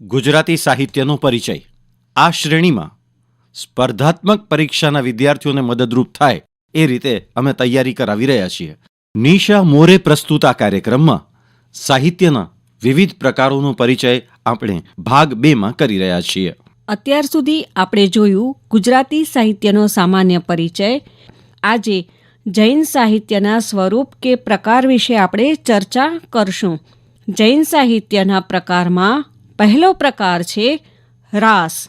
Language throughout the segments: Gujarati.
ગુજરાતી સાહિત્યનો પરિચય. આ શ્રેણીમાં સ્પર્ધાત્મક પરીક્ષાના વિદ્યાર્થીઓને મદદરૂપ થાય એ રીતે અમે તૈયારી કરાવી રહ્યા છીએ. નિશા મોરે પ્રસ્તુત આ કાર્યક્રમમાં સાહિત્યના વિવિધ પ્રકારોનો પરિચય આપણે ભાગ બેમાં કરી રહ્યા છીએ. અત્યાર સુધી આપણે જોયું ગુજરાતી સાહિત્યનો સામાન્ય પરિચય. આજે જૈન સાહિત્યના સ્વરૂપ કે પ્રકાર વિશે આપણે ચર્ચા કરશું. જૈન સાહિત્યના પ્રકારમાં પહેલો પ્રકાર છે રાસ.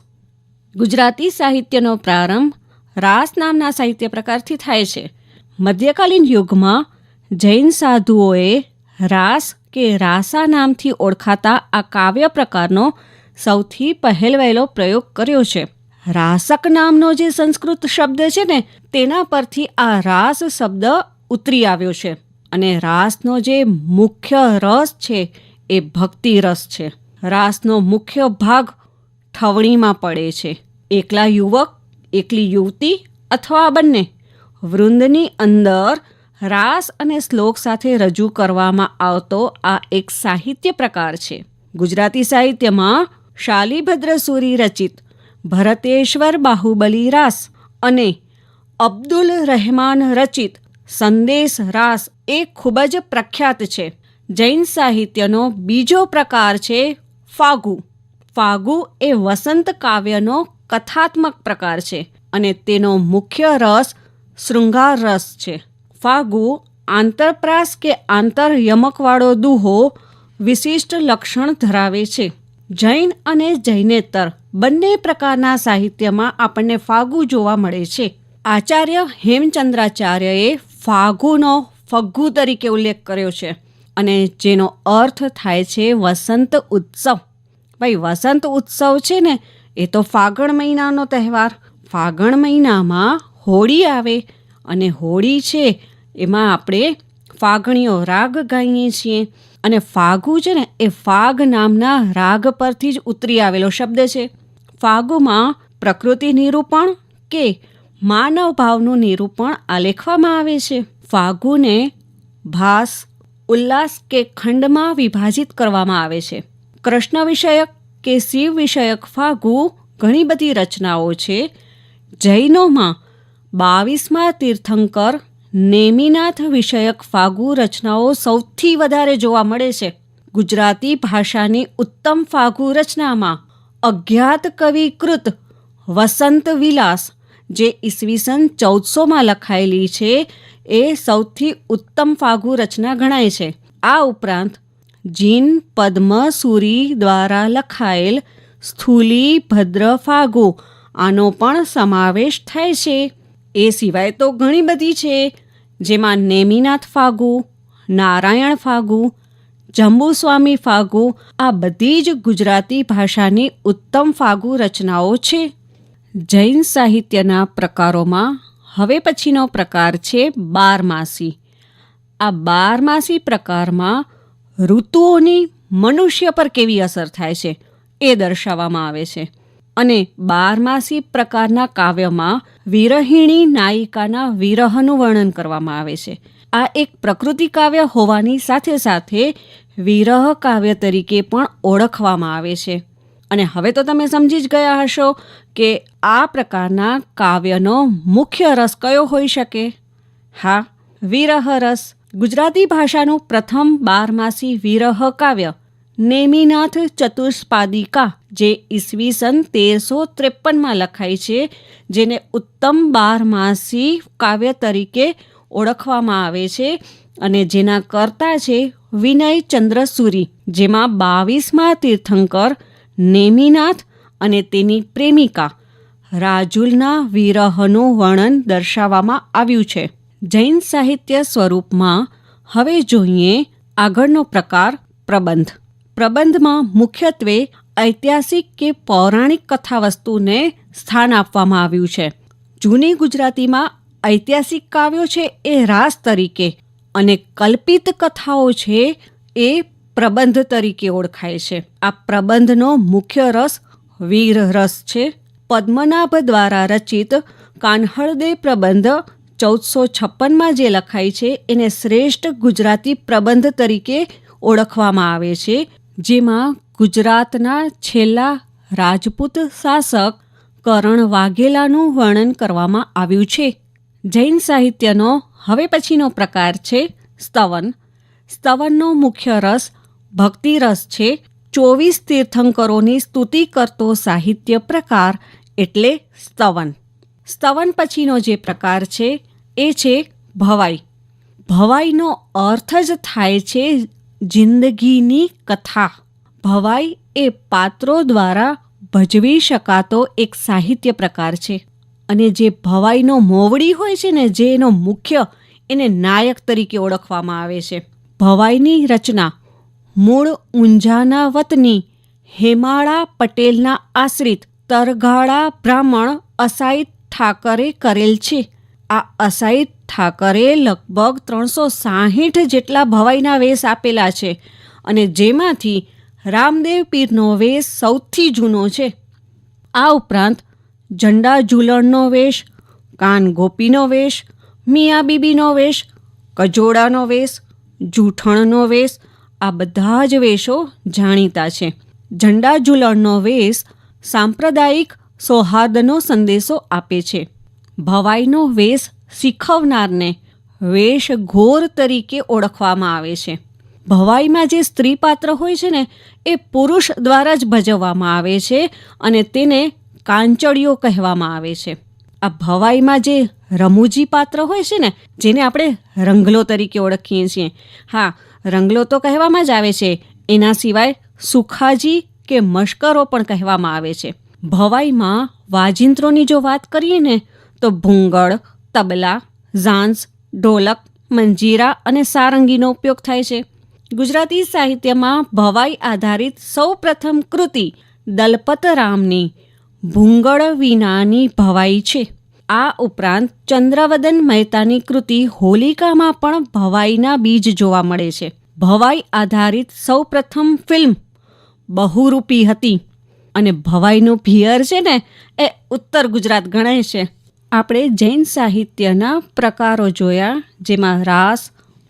ગુજરાતી સાહિત્યનો પ્રારંભ રાસ નામના સાહિત્ય પ્રકારથી થાય છે. મધ્યકાલીન યુગમાં જૈન સાધુઓએ રાસ કે રાસા નામથી ઓળખાતા આ કાવ્ય પ્રકારનો સૌથી પહેલવહેલો પ્રયોગ કર્યો છે. રાસક નામનો જે સંસ્કૃત શબ્દ છે ને, તેના પરથી આ રાસ શબ્દ ઉતરી આવ્યો છે. અને રાસનો જે મુખ્ય રસ છે, એ ભક્તિ રસ છે. રાસનો મુખ્ય ભાગ ઠવણીમાં પડે છે. એકલા યુવક, એકલી યુવતી અથવા બંને વૃંદની અંદર રાસ અને શ્લોક સાથે રજૂ કરવામાં આવતો આ એક સાહિત્ય પ્રકાર છે. ગુજરાતી સાહિત્યમાં શાલીભદ્ર સુરી રચિત ભરતેશ્વર બાહુબલી રાસ અને અબ્દુલ રહેમાન રચિત સંદેશ રાસ એ ખૂબ જ પ્રખ્યાત છે. જૈન સાહિત્યનો બીજો પ્રકાર છે ફાગુ. ફાગુ એ વસંત કાવ્યનો કથાત્મક પ્રકાર છે અને તેનો મુખ્ય રસ શૃંગાર રસ છે. ફાગુ આંતરપ્રાસ કે આંતરયમકવાળો દુહો વિશિષ્ટ લક્ષણ ધરાવે છે. જૈન અને જૈનેતર બંને પ્રકારના સાહિત્યમાં આપણને ફાગુ જોવા મળે છે. આચાર્ય હેમચંદ્રાચાર્યએ ફાગુનો ફગ્ગુ તરીકે ઉલ્લેખ કર્યો છે. અને જેનો અર્થ થાય છે વસંત ઉત્સવ. ભાઈ, વસંત ઉત્સવ છે ને, એ તો ફાગણ મહિનાનો તહેવાર. ફાગણ મહિનામાં હોળી આવે અને હોળી છે એમાં આપણે ફાગણીઓ રાગ ગાઈએ છીએ. અને ફાગુ છે ને, એ ફાગ નામના રાગ પરથી જ ઉતરી આવેલો શબ્દ છે. ફાગુમાં પ્રકૃતિ નિરૂપણ કે માનવ ભાવનું નિરૂપણ આલેખવામાં આવે છે. ફાગુને ભાસ ઉલ્લાસ કે ખંડમાં વિભાજિત કરવામાં આવે છે. કૃષ્ણ વિષયક કે શિવ વિષયક ફાગુ ઘણી બધી રચનાઓ છે. જૈનોમાં બાવીસમાં તીર્થંકર, નેમિનાથ વિષયક ફાગુ રચનાઓ સૌથી વધારે જોવા મળે છે. ગુજરાતી ભાષાની ઉત્તમ ફાગુ રચનામાં અજ્ઞાત કવિ કૃત વસંત વિલાસ, જે ઈસવીસન ચૌદસોમાં લખાયેલી છે એ સૌથી ઉત્તમ ફાગુ રચના ગણાય છે. આ ઉપરાંત, જીન પદ્મસુરી દ્વારા લખાયેલ સ્થૂલી ભદ્ર ફાગુ આનો પણ સમાવેશ થાય છે. એ સિવાય તો ઘણી બધી છે, જેમાં નેમિનાથ ફાગુ, નારાયણ ફાગુ, જંબુસ્વામી ફાગુ, આ બધી જ ગુજરાતી ભાષાની ઉત્તમ ફાગુ રચનાઓ છે. જૈન સાહિત્યના પ્રકારોમાં હવે પછીનો પ્રકાર છે બારમાસી. આ બારમાસી પ્રકારમાં ઋતુઓની મનુષ્ય પર કેવી અસર થાય છે એ દર્શાવવામાં આવે છે. અને બારમાસી પ્રકારના કાવ્યમાં વિરહિણી નાયિકાના વિરહનું વર્ણન કરવામાં આવે છે. આ એક પ્રકૃતિ કાવ્ય હોવાની સાથે સાથે વિરહ કાવ્ય તરીકે પણ ઓળખવામાં આવે છે. અને હવે તો તમે સમજી જ ગયા હશો કે આ પ્રકારના કાવ્યનો મુખ્ય રસ કયો હોઈ શકે? હા, વિરહ રસ. ગુજરાતી ભાષાનું પ્રથમ બારમાસી વિરહ કાવ્ય, નેમિનાથ ચતુષ્પાદિકા, જે ઈસવીસન તેરસો ત્રેપનમાં લખાઈ છે, જેને ઉત્તમ બારમાસી કાવ્ય તરીકે ઓળખવામાં આવે છે અને જેના કર્તા છે વિનય ચંદ્રસુરી જેમાં બાવીસમાં તીર્થંકર નેમિનાથ અને તેની પ્રેમિકા રાજુલના વિરહનું વર્ણન દર્શાવવામાં આવ્યું છે. જૈન સાહિત્ય સ્વરૂપમાં હવે જોઈએ આગળનો પ્રકાર પ્રબંધ. પ્રબંધમાં મુખ્યત્વે ઐતિહાસિક કે પૌરાણિક કથા વસ્તુને સ્થાન આપવામાં આવ્યું છે. જૂની ગુજરાતીમાં ઐતિહાસિક કાવ્યો છે એ રાસ તરીકે અને કલ્પિત કથાઓ છે એ પ્રબંધ તરીકે ઓળખાય છે. આ પ્રબંધનો મુખ્ય રસ વીર રસ છે. પદ્મનાભ દ્વારા રચિત કાન્હળદે પ્રબંધ ચૌદસો છપ્પનમાં જે લખાય છે, એને શ્રેષ્ઠ ગુજરાતી પ્રબંધ તરીકે ઓળખવામાં આવે છે, જેમાં ગુજરાતના છેલ્લા રાજપૂત શાસક કરણ વાઘેલાનું વર્ણન કરવામાં આવ્યું છે. જૈન સાહિત્યનો હવે પછીનો પ્રકાર છે, સ્તવન. સ્તવનનો મુખ્ય રસ ભક્તિ રસ છે. ચોવીસ તીર્થંકરોની સ્તુતિ કરતો સાહિત્ય પ્રકાર એટલે સ્તવન. સ્તવન પછીનો જે પ્રકાર છે એ છે ભવાઈ. ભવાઈનો અર્થ જ થાય છે જિંદગીની કથા. ભવાઈ એ પાત્રો દ્વારા ભજવી શકાતો એક સાહિત્ય પ્રકાર છે. અને જે ભવાઈનો મોવડી હોય છે ને જે એનો મુખ્ય એને નાયક તરીકે ઓળખવામાં આવે છે. ભવાઈની રચના મૂળ ઊંઝાના વતની હેમાળા પટેલના આશ્રિત તરગાળા બ્રાહ્મણ અસાઈત ઠાકરે કરેલ છે. આ અસાઈત ઠાકરે લગભગ ત્રણસો સાહીઠ જેટલા ભવાઈના વેશ આપેલા છે અને જેમાંથી રામદેવ પીરનો વેશ સૌથી જૂનો છે. આ ઉપરાંત ઝંડા ઝૂલણનો વેશ, કાન ગોપીનો વેશ મિયા બીબીનો વેશ, કજોડાનો વેશ, જૂઠણનો વેશ આ બધા જ વેશો જાણીતા છે. ઝંડા ઝુલણનો વેશ સાંપ્રદાયિક સૌહાર્દનો સંદેશો આપે છે. ભવાઈનો વેશ શીખવનારને વેશ ઘોર તરીકે ઓળખવામાં આવે છે. ભવાઈમાં જે સ્ત્રી પાત્ર હોય છે ને, એ પુરુષ દ્વારા જ ભજવવામાં આવે છે અને તેને કાંચળીઓ કહેવામાં આવે છે. આ ભવાઈમાં જે રમૂજી પાત્ર હોય છે ને, જેને આપણે રંગલો તરીકે ઓળખીએ છીએ. હા રંગલો તો કહેવામાં જ આવે છે. એના સિવાય સુખાજી કે મશ્કરો પણ કહેવામાં આવે છે. ભવાઈમાં વાજિંત્રોની જો વાત કરીએ ને, તો ભૂંગળ, તબલા, ઝાંઝ, ઢોલક, મંજીરા અને સારંગીનો ઉપયોગ થાય છે. ગુજરાતી સાહિત્યમાં ભવાઈ આધારિત સૌપ્રથમ કૃતિ દલપતરામની ભૂંગળ વિનાની ભવાઈ છે. આ ઉપરાંત ચંદ્રવદન મહેતાની કૃતિ હોલિકામાં પણ ભવાઈના બીજ જોવા મળે છે. ભવાઈ આધારિત સૌપ્રથમ ફિલ્મ બહુરૂપી હતી અને ભવાઈનું પિયર છે ને એ ઉત્તર ગુજરાત ગણાય છે. આપણે જૈન સાહિત્યના પ્રકારો જોયા, જેમાં રાસ,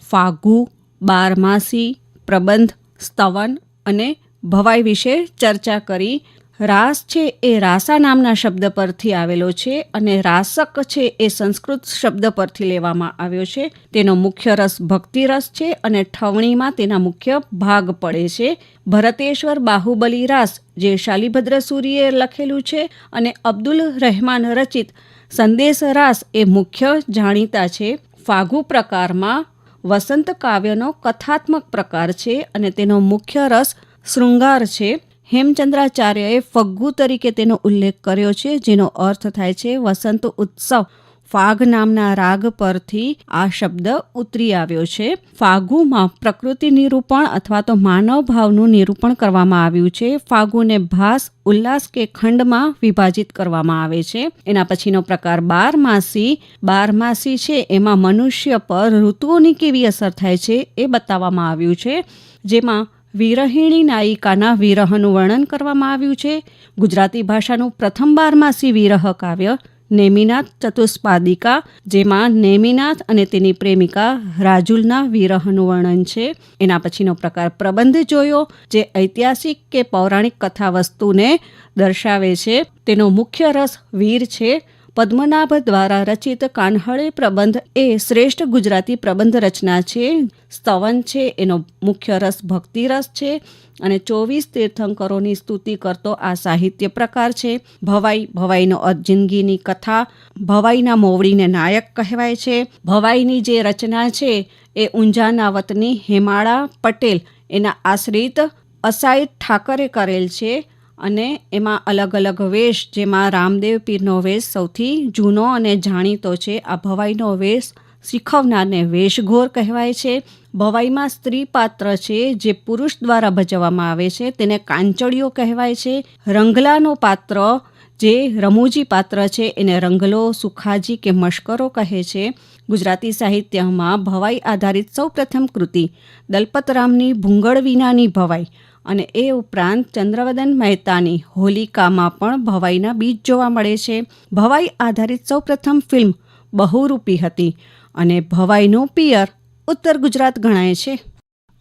ફાગુ, બારમાસી, પ્રબંધ, સ્તવન અને ભવાઈ વિશે ચર્ચા કરી રાસ છે એ રાસા નામના શબ્દ પરથી આવેલો છે અને રાસક છે એ સંસ્કૃત શબ્દ પરથી લેવામાં આવ્યો છે. તેનો મુખ્ય રસ ભક્તિ રસ છે અને ઠવણીમાં તેના મુખ્ય ભાગ પડે છે. ભરતેશ્વર બાહુબલી રાસ, જે શાલિભદ્ર સૂરીએ લખેલું છે અને અબ્દુલ રહેમાન રચિત સંદેશ રાસ એ મુખ્ય જાણીતા છે. ફાગુ પ્રકારમાં વસંત કાવ્યનો કથાત્મક પ્રકાર છે અને તેનો મુખ્ય રસ શૃંગાર છે. હેમચંદ્રાચાર્યએ ફગ્ગુ તરીકે તેનો ઉલ્લેખ કર્યો છે, જેનો અર્થ થાય છે, વસંત ઉત્સવ. ફાગ નામના રાગ પરથી આ શબ્દ ઉતરી આવ્યો છે. ફાગુમાં પ્રકૃતિ નિરૂપણ અથવા તો માનવ ભાવનું નિરૂપણ કરવામાં આવ્યું છે. ફાગુને ભાસ, ઉલ્લાસ કે ખંડમાં વિભાજિત કરવામાં આવે છે. એના પછીનો પ્રકાર બારમાસી. બારમાસી છે, એમાં મનુષ્ય પર ઋતુઓની કેવી અસર થાય છે એ બતાવવામાં આવ્યું છે, જેમાં વિરહિણી નાયિકાના વિરહનું વર્ણન કરવામાં આવ્યું છે. ગુજરાતી ભાષાનું પ્રથમ બારમાસી વિરહ કાવ્ય નેમિનાથ ચતુષ્પાદિકા, જેમાં નેમિનાથ અને તેની પ્રેમિકા રાજુલના વિરહનું વર્ણન છે. એના પછીનો પ્રકાર પ્રબંધ જોયો, જે ઐતિહાસિક કે પૌરાણિક કથા વસ્તુને દર્શાવે છે. તેનો મુખ્ય રસ વીર છે. પદ્મનાભ દ્વારા રચિત કાન્હળે પ્રબંધ એ શ્રેષ્ઠ ગુજરાતી પ્રબંધ રચના છે. સ્તવન છે, એનો મુખ્ય રસ ભક્તિ રસ છે અને ચોવીસ તીર્થંકરોની સ્તુતિ કરતો આ સાહિત્ય પ્રકાર છે. ભવાઈ, ભવાઈનો જિંદગીની કથા, ભવાઈના મોવડીને નાયક કહેવાય છે. ભવાઈની જે રચના છે એ ઊંઝાના વતની હેમાળા પટેલ એના આશ્રિત અસાઈ ઠાકરે કરેલ છે. અને એમાં અલગ અલગ વેશ, જેમાં રામદેવ પીરનો વેશ સૌથી જૂનો અને જાણીતો છે. આ ભવાઈનો વેશ શીખવનારને વેશઘોર કહેવાય છે. ભવાઈમાં સ્ત્રી પાત્ર છે જે પુરુષ દ્વારા ભજવવામાં આવે છે. તેને કાંચળીઓ કહેવાય છે. રંગલાનો પાત્ર જે રમૂજી પાત્ર છે, એને રંગલો, સુખાજી કે મશ્કરો કહે છે. ગુજરાતી સાહિત્યમાં ભવાઈ આધારિત સૌપ્રથમ કૃતિ દલપતરામની ભૂંગળ વિનાની ભવાઈ. અને એ ઉપરાંત ચંદ્રવદન મહેતાની હોલિકામાં પણ ભવાઈના બીજ જોવા મળે છે. ભવાઈ આધારિત સૌપ્રથમ ફિલ્મ બહુરૂપી હતી અને ભવાઈનું પિયર ઉત્તર ગુજરાત ગણાય છે.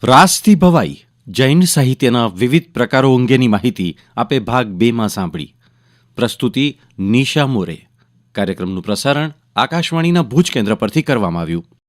રાસથી ભવાઈ જૈન સાહિત્યના વિવિધ પ્રકારો અંગેની માહિતી આપે ભાગ બેમાં સાંભળી. પ્રસ્તુતિ નિશા મોરે. કાર્યક્રમનું પ્રસારણ આકાશવાણીના ભુજ કેન્દ્ર પરથી કરવામાં આવ્યું.